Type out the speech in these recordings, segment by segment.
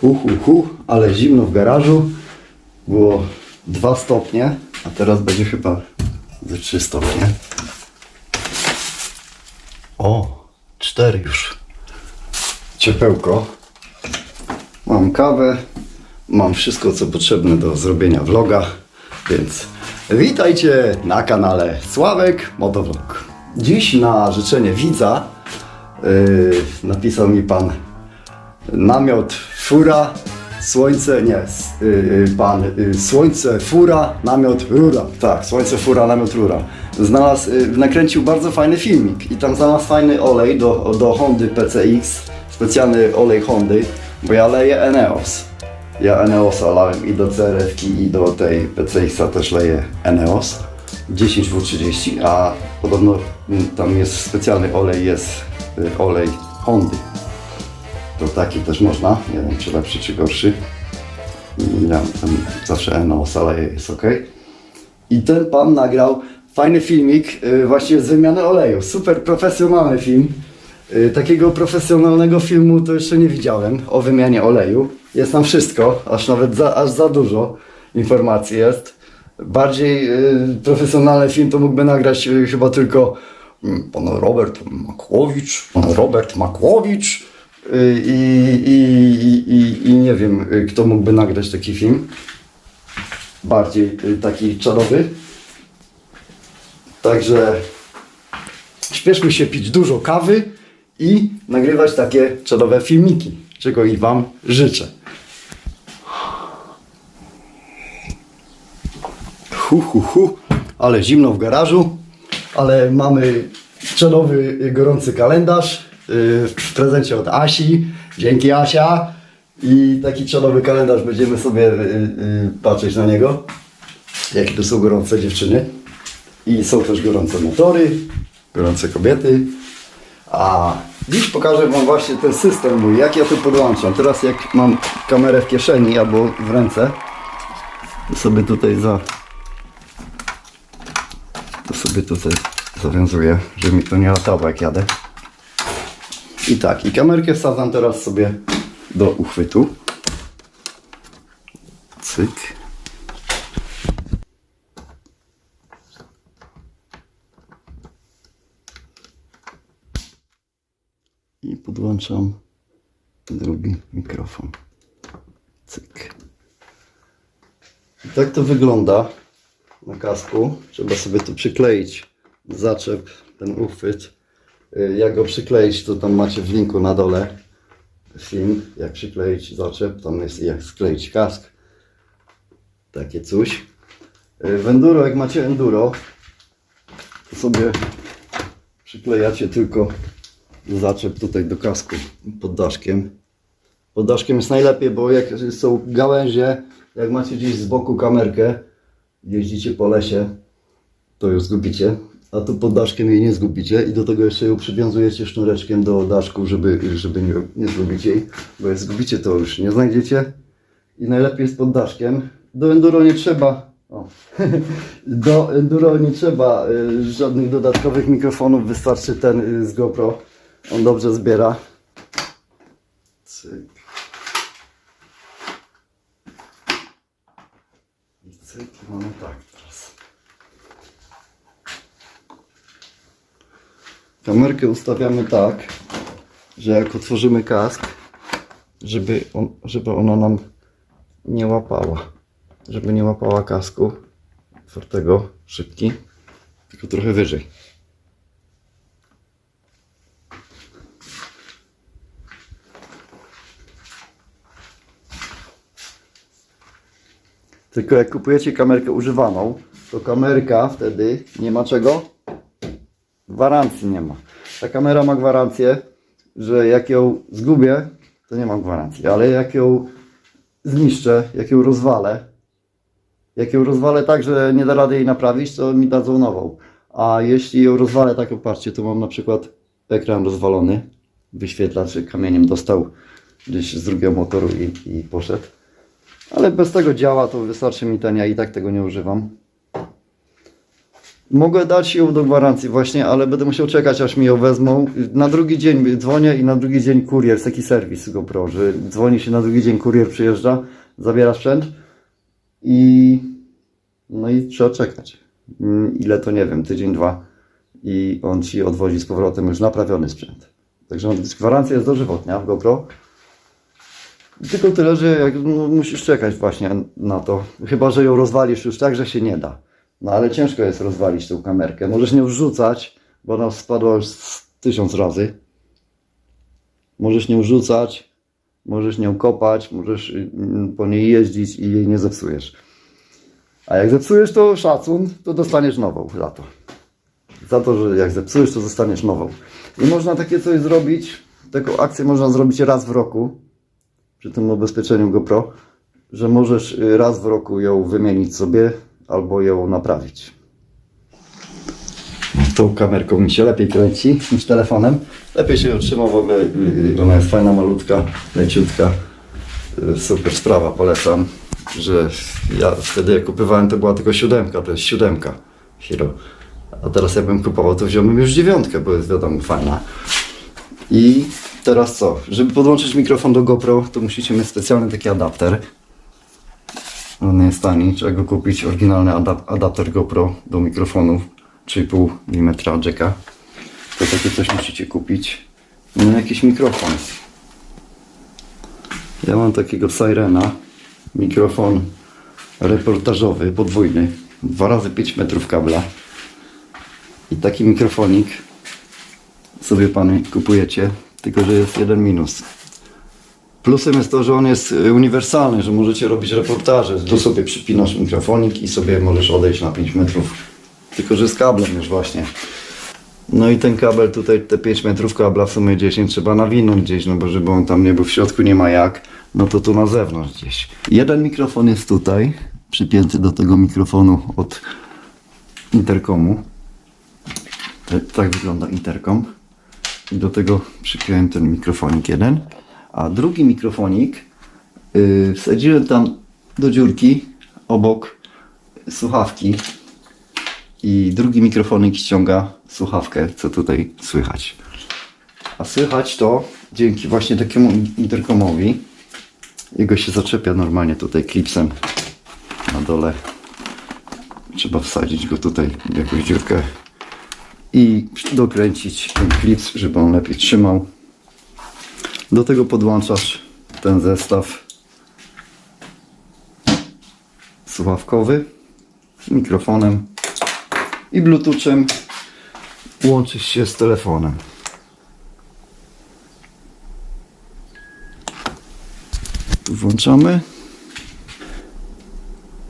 Hu, hu, hu, ale zimno w garażu. Było 2 stopnie, a teraz będzie chyba ze 3 stopnie. O, 4 już. Ciepełko. Mam kawę, mam wszystko co potrzebne do zrobienia vloga, więc witajcie na kanale Sławek Motovlog. Dziś na życzenie widza napisał mi pan namiot fura, słońce, nie, y, y, pan, y, słońce fura, namiot rura, tak, słońce fura, namiot rura. Znalazł, y, nakręcił bardzo fajny filmik i tam znalazł fajny olej do, do Hondy PCX, specjalny olej Hondy, bo ja leję Eneos. Ja Eneosa lałem i do CRF i do tej PCX-a też leję Eneos 10W30, a podobno mm, tam jest specjalny olej, jest y, olej Hondy. To taki też można. Nie wiem, czy lepszy, czy gorszy. Ja tam zawsze no, sala jest ok. I ten pan nagrał fajny filmik y, właśnie z wymiany oleju. Super profesjonalny film. Y, Takiego profesjonalnego filmu to jeszcze nie widziałem o wymianie oleju. Jest tam wszystko, aż nawet za, aż za dużo informacji jest. Bardziej y, profesjonalny film to mógłby nagrać y, chyba tylko pan Robert Makłowicz, pan Robert Makłowicz y, i, i, i, i, nie wiem, y, kto mógłby nagrać taki film. Bardziej y, taki czarowy. Także śpieszmy się pić dużo kawy i nagrywać takie czarowe filmiki, czego i Wam życzę. Hu, hu, hu, ale zimno w garażu, ale mamy czarowy, y, gorący kalendarz y, w prezencie od Asi. Dzięki Asia. I taki czarowy kalendarz będziemy sobie y, y, patrzeć na niego. Jakie to są gorące dziewczyny. I są też gorące motory, gorące kobiety. A dziś pokażę Wam właśnie ten system mój, jak ja to podłączam. Teraz jak mam kamerę w kieszeni albo w ręce, sobie tutaj za... To sobie tutaj zawiązuję, żeby mi to nie latało jak jadę. I tak, i kamerkę wsadzam teraz sobie do uchwytu. Cyk. i podłączam drugi mikrofon. Cyk. I tak to wygląda na kasku. Trzeba sobie tu przykleić zaczep, ten uchwyt. Y, Jak go przykleić, to tam macie w linku na dole film, jak przykleić zaczep. Tam jest jak skleić kask. Takie coś. Y, W enduro, jak macie enduro, to sobie przyklejacie tylko zaczep tutaj do kasku pod daszkiem. Pod daszkiem jest najlepiej, bo jak są gałęzie, jak macie gdzieś z boku kamerkę, jeździcie po lesie, to ją zgubicie, a tu pod daszkiem jej nie zgubicie i do tego jeszcze ją przywiązujecie sznureczkiem do daszku, żeby, żeby nie, nie zgubić jej, bo jak zgubicie to już nie znajdziecie i najlepiej jest pod daszkiem. Do enduro nie trzeba o. Do enduro nie trzeba y, żadnych dodatkowych mikrofonów, wystarczy ten y, z GoPro. On dobrze zbiera. Cyk. I cyk, i mamy tak teraz. Kamerkę ustawiamy tak, że jak otworzymy kask, żeby, on, żeby ona nam nie łapała. Żeby nie łapała kasku otwartego, szybki, tylko trochę wyżej. Tylko jak kupujecie kamerkę używaną, to kamerka wtedy nie ma czego? Gwarancji nie ma. Ta kamera ma gwarancję, że jak ją zgubię, to nie mam gwarancji, ale jak ją zniszczę, jak ją rozwalę, jak ją rozwalę tak, że nie da rady jej naprawić, to mi dadzą nową. A jeśli ją rozwalę tak, patrzcie, tu mam na przykład ekran rozwalony, wyświetlacz kamieniem dostał gdzieś z drugiego motoru i, i poszedł. Ale bez tego działa, to wystarczy mi ten, ja i tak tego nie używam. Mogę dać ją do gwarancji właśnie, ale będę musiał czekać aż mi ją wezmą. Na drugi dzień dzwonię i na drugi dzień kurier, jest taki serwis GoPro, że dzwoni się na drugi dzień, kurier przyjeżdża, zabiera sprzęt i no i trzeba czekać. Mm, Ile to nie wiem, tydzień, dwa i on ci odwozi z powrotem już naprawiony sprzęt. Także gwarancja jest dożywotnia w GoPro. Tylko tyle, że jak, no, musisz czekać właśnie na to. Chyba, że ją rozwalisz już tak, że się nie da. No ale ciężko jest rozwalić tą kamerkę. Możesz nią rzucać, bo ona spadła już tysiąc razy. Możesz nią rzucać, możesz nią kopać, możesz y, po niej jeździć i jej nie zepsujesz. A jak zepsujesz, to szacun, to dostaniesz nową za to. Za to, że jak zepsujesz, to dostaniesz nową. I można takie coś zrobić, taką akcję można zrobić raz w roku, przy tym ubezpieczeniu GoPro, że możesz y, raz w roku ją wymienić sobie albo ją naprawić. Tą kamerką mi się lepiej kręci niż telefonem. Lepiej się ją trzyma w ogóle. y, Ona jest fajna, malutka, leciutka. Y, Super sprawa, polecam. Że ja wtedy jak kupowałem to była tylko siódemka, to jest siódemka Hero. A teraz jakbym kupował to wziąłbym już dziewiątkę, bo jest wiadomo fajna. I teraz co? Żeby podłączyć mikrofon do GoPro, to musicie mieć specjalny taki adapter. On jest tani, trzeba go kupić. Oryginalny adap- adapter GoPro do mikrofonów 3,5 mm jacka. To takie coś musicie kupić. No jakiś mikrofon. Ja mam takiego Sirena. Mikrofon reportażowy, podwójny. 2 razy 5 metrów kabla. I taki mikrofonik sobie pany kupujecie. Tylko, że jest jeden minus. Plusem jest to, że on jest y, uniwersalny, że możecie robić reportaże. Tu sobie przypinasz mikrofonik i sobie możesz odejść na 5 metrów. Tylko, że z kablem już właśnie. No i ten kabel tutaj, te 5 metrów kabla, w sumie 10 trzeba nawinąć gdzieś, no bo żeby on tam nie był w środku, nie ma jak, no to tu na zewnątrz gdzieś. Jeden mikrofon jest tutaj, przypięty do tego mikrofonu od interkomu. Te- Tak wygląda interkom. Do tego przypiąłem ten mikrofonik jeden. A drugi mikrofonik yy, wsadziłem tam do dziurki obok słuchawki. I drugi mikrofonik ściąga słuchawkę, co tutaj słychać. A słychać to dzięki właśnie takiemu interkomowi. Jego się zaczepia normalnie tutaj klipsem na dole. Trzeba wsadzić go tutaj w jakąś dziurkę i dokręcić ten klips, żeby on lepiej trzymał. Do tego podłączasz ten zestaw słuchawkowy z mikrofonem i bluetoothem łączysz się z telefonem. Tu włączamy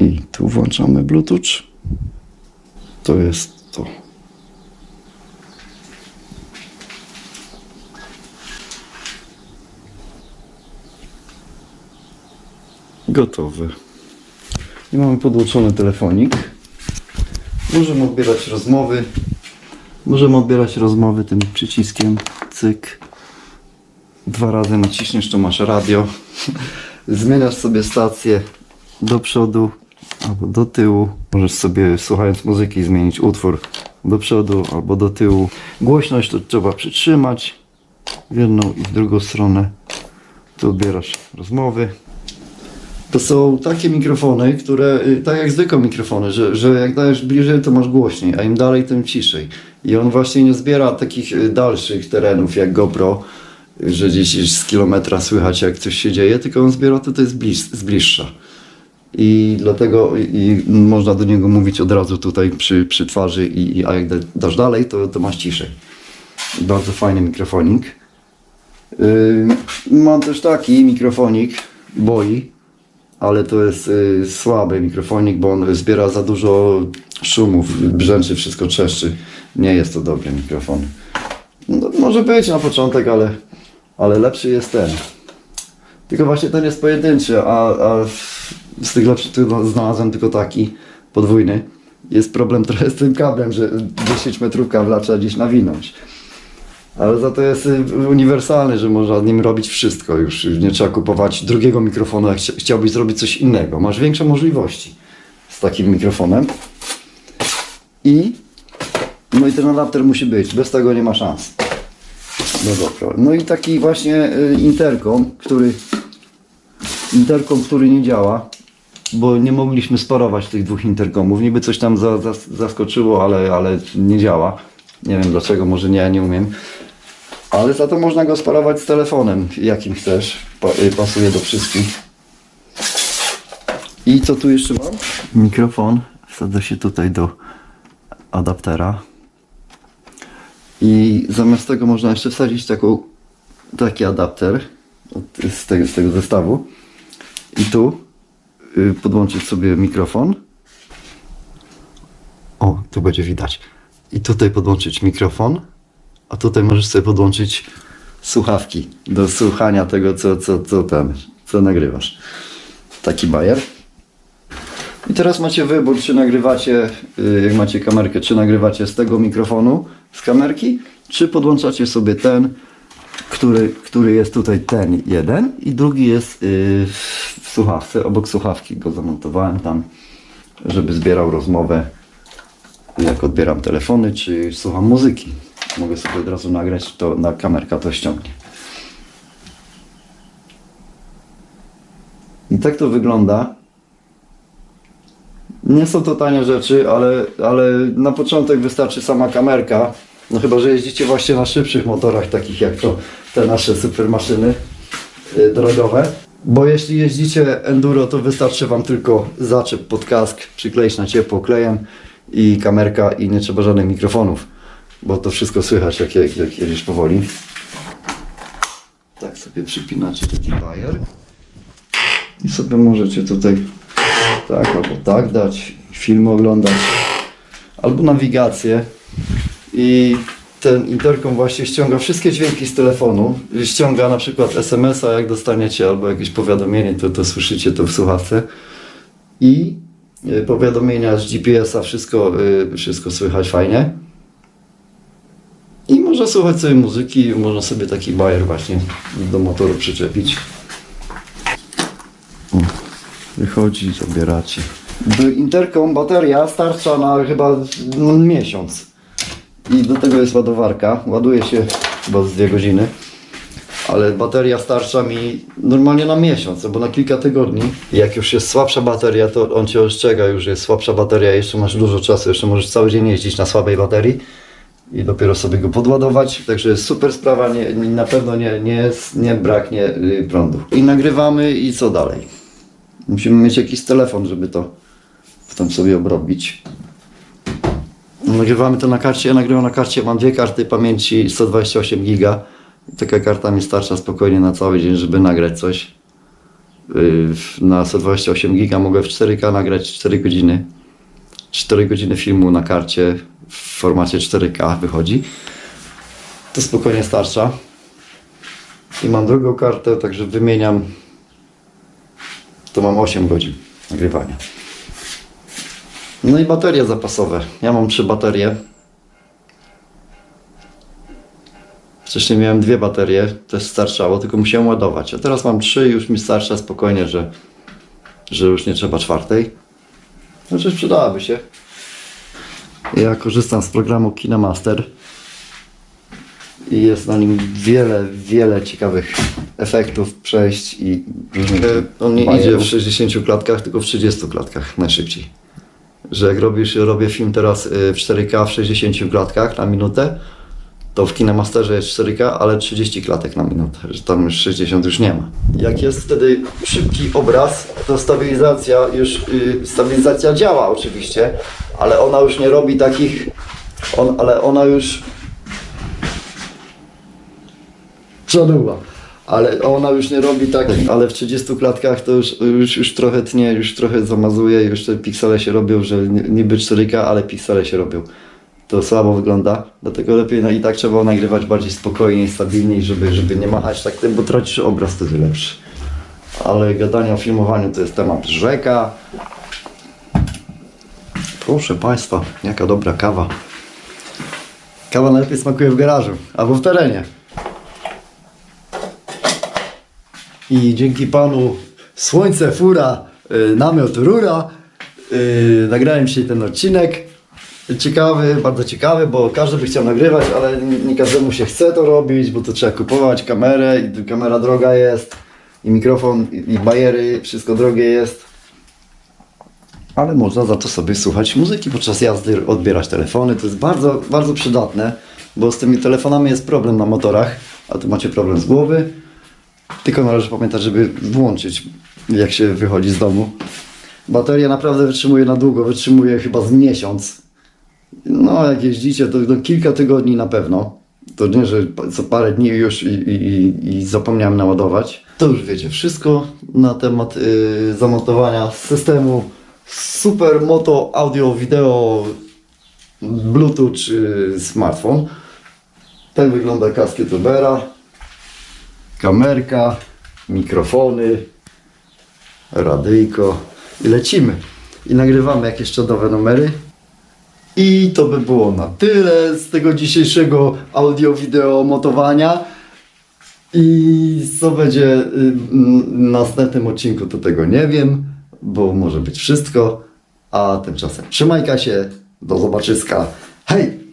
i tu włączamy bluetooth. To jest to. Gotowy. I mamy podłączony telefonik. Możemy odbierać rozmowy. Możemy odbierać rozmowy tym przyciskiem. Cyk. Dwa razy naciśniesz, to masz radio. Zmieniasz sobie stację do przodu albo do tyłu. Możesz sobie słuchając muzyki zmienić utwór do przodu albo do tyłu. Głośność to trzeba przytrzymać w jedną i w drugą stronę. Tu odbierasz rozmowy. To są takie mikrofony, które, y, tak jak zwykłe mikrofony, że, że jak dajesz bliżej, to masz głośniej, a im dalej, tym ciszej. I on właśnie nie zbiera takich y, dalszych terenów jak GoPro, że gdzieś z kilometra słychać jak coś się dzieje, tylko on zbiera tutaj z, bliż, z bliższa. I dlatego i, można do niego mówić od razu tutaj przy, przy twarzy, i, i, a jak da- dasz dalej, to, to masz ciszej. Bardzo fajny mikrofonik. Yy, mam też taki mikrofonik, boi, ale to jest y, słaby mikrofonik, bo on zbiera za dużo szumów, brzęczy, wszystko trzeszczy. Nie jest to dobry mikrofon. No, może być na początek, ale, ale lepszy jest ten. Tylko właśnie ten jest pojedynczy, a, a z tych lepszych znalazłem tylko taki podwójny. Jest problem trochę z tym kablem, że 10 metrów kabla trzeba gdzieś nawinąć. Ale za to jest y, uniwersalny, że można nim robić wszystko. Już nie trzeba kupować drugiego mikrofonu, jak chcia- chciałbyś zrobić coś innego. Masz większe możliwości z takim mikrofonem. I No i ten adapter musi być, bez tego nie ma szans. No dobra. No i taki właśnie y, interkom, który interkom, który nie działa, bo nie mogliśmy sparować tych dwóch interkomów. Niby coś tam za, za, zaskoczyło, ale, ale nie działa. Nie wiem dlaczego, może nie, ja nie umiem. Ale za to można go sparować z telefonem, jakim chcesz. Y, pasuje do wszystkich. I co tu jeszcze mam? Mikrofon. Wsadzę się tutaj do adaptera. I zamiast tego można jeszcze wsadzić taką, taki adapter z tego, z tego zestawu. I tu y, podłączyć sobie mikrofon. O, tu będzie widać. I tutaj podłączyć mikrofon, a tutaj możesz sobie podłączyć słuchawki do słuchania tego, co, co, co ten, co nagrywasz. Taki bajer. I teraz macie wybór, czy nagrywacie, y, jak macie kamerkę, czy nagrywacie z tego mikrofonu, z kamerki, czy podłączacie sobie ten, który, który jest tutaj ten jeden i drugi jest y, w słuchawce, obok słuchawki go zamontowałem tam, żeby zbierał rozmowę, jak odbieram telefony, czy słucham muzyki. Mogę sobie od razu nagrać, to na kamerka to ściągnie. I tak to wygląda. Nie są to tanie rzeczy, ale, ale na początek wystarczy sama kamerka. No chyba, że jeździcie właśnie na szybszych motorach, takich jak to te nasze super maszyny y, drogowe. Bo jeśli jeździcie enduro, to wystarczy Wam tylko zaczep pod kask, przykleić na ciepło klejem i kamerka i nie trzeba żadnych mikrofonów. Bo to wszystko słychać jak, jak, jak jedziesz powoli. Tak sobie przypinacie taki bajer. I sobie możecie tutaj tak albo tak dać, film oglądać, albo nawigację. I ten interkom właśnie ściąga wszystkie dźwięki z telefonu. Ściąga na przykład SMS-a, jak dostaniecie, albo jakieś powiadomienie, to, to słyszycie to w słuchawce. I y, powiadomienia z GPS-a, wszystko, y, wszystko słychać fajnie. Można słuchać sobie muzyki, można sobie taki bajer właśnie do motoru przyczepić. Wychodzi, zabieracie. Interkom bateria starcza na chyba miesiąc. I do tego jest ładowarka. Ładuje się chyba z dwie godziny. Ale bateria starcza mi normalnie na miesiąc, albo na kilka tygodni. Jak już jest słabsza bateria, to on cię ostrzega już, że jest słabsza bateria, jeszcze masz dużo czasu, jeszcze możesz cały dzień jeździć na słabej baterii i dopiero sobie go podładować. Także super sprawa, nie, na pewno nie, nie, nie braknie y, prądu. I nagrywamy i co dalej? Musimy mieć jakiś telefon, żeby to tam sobie obrobić. Nagrywamy to na karcie, ja nagrywam na karcie, mam dwie karty pamięci 128 giga. Taka karta mi starcza spokojnie na cały dzień, żeby nagrać coś. Yy, Na 128 giga mogę w 4K nagrać 4 godziny. 4 godziny filmu na karcie w formacie 4K wychodzi. To spokojnie starcza. I mam drugą kartę, także wymieniam. To mam 8 godzin nagrywania. No i baterie zapasowe. Ja mam trzy baterie. Wcześniej miałem dwie baterie, też starczało, tylko musiałem ładować. A teraz mam trzy, już mi starcza spokojnie, że, że już nie trzeba czwartej. Znaczy przydałaby się. Ja korzystam z programu KineMaster i jest na nim wiele, wiele ciekawych efektów, przejść i różnych On nie idzie w 60 klatkach, tylko w 30 klatkach najszybciej. Że jak robisz, robię film teraz y, w 4K w 60 klatkach na minutę, to w KineMasterze jest 4K, ale 30 klatek na minutę, że tam już 60 już nie ma. Jak jest wtedy szybki obraz, to stabilizacja już, y, stabilizacja działa oczywiście, ale ona już nie robi takich, on, ale ona już przoduła. Ale ona już nie robi tak, ale w 30 klatkach to już, już, już trochę tnie, już trochę zamazuje, już te piksele się robią, że ni- niby 4K, ale piksele się robią. To słabo wygląda, dlatego lepiej no i tak trzeba nagrywać bardziej spokojniej, stabilniej, żeby, żeby nie machać tak tym, bo tracisz obraz wtedy lepszy. Ale gadanie o filmowaniu to jest temat rzeka. Proszę Państwa, jaka dobra kawa. Kawa najlepiej smakuje w garażu albo w terenie. I dzięki panu Słońce, Fura, y, Namiot, Rura y, nagrałem dzisiaj ten odcinek. Ciekawy, bardzo ciekawy, bo każdy by chciał nagrywać, ale nie, każdemu się chce to robić, bo to trzeba kupować kamerę i kamera droga jest, i mikrofon, i, i bajery, wszystko drogie jest. Ale można za to sobie słuchać muzyki podczas jazdy, odbierać telefony. To jest bardzo, bardzo przydatne, bo z tymi telefonami jest problem na motorach, a tu macie problem z głowy. Tylko należy pamiętać, żeby włączyć, jak się wychodzi z domu. Bateria naprawdę wytrzymuje na długo, wytrzymuje chyba z miesiąc. No, jak jeździcie, to no, kilka tygodni na pewno. To nie, że co parę dni już i, i, i- zapomniałem naładować. To już wiecie wszystko na temat y, zamontowania systemu Super Moto Audio Video Bluetooth czy smartfon. Tak wygląda kask youtubera. Kamerka, mikrofony, radyjko i lecimy. I nagrywamy jakieś czadowe numery. I to by było na tyle z tego dzisiejszego audio-wideo motowania. I co będzie y, w następnym odcinku, to tego nie wiem, bo może być wszystko. A tymczasem trzymajka się, do zobaczyska. Hej!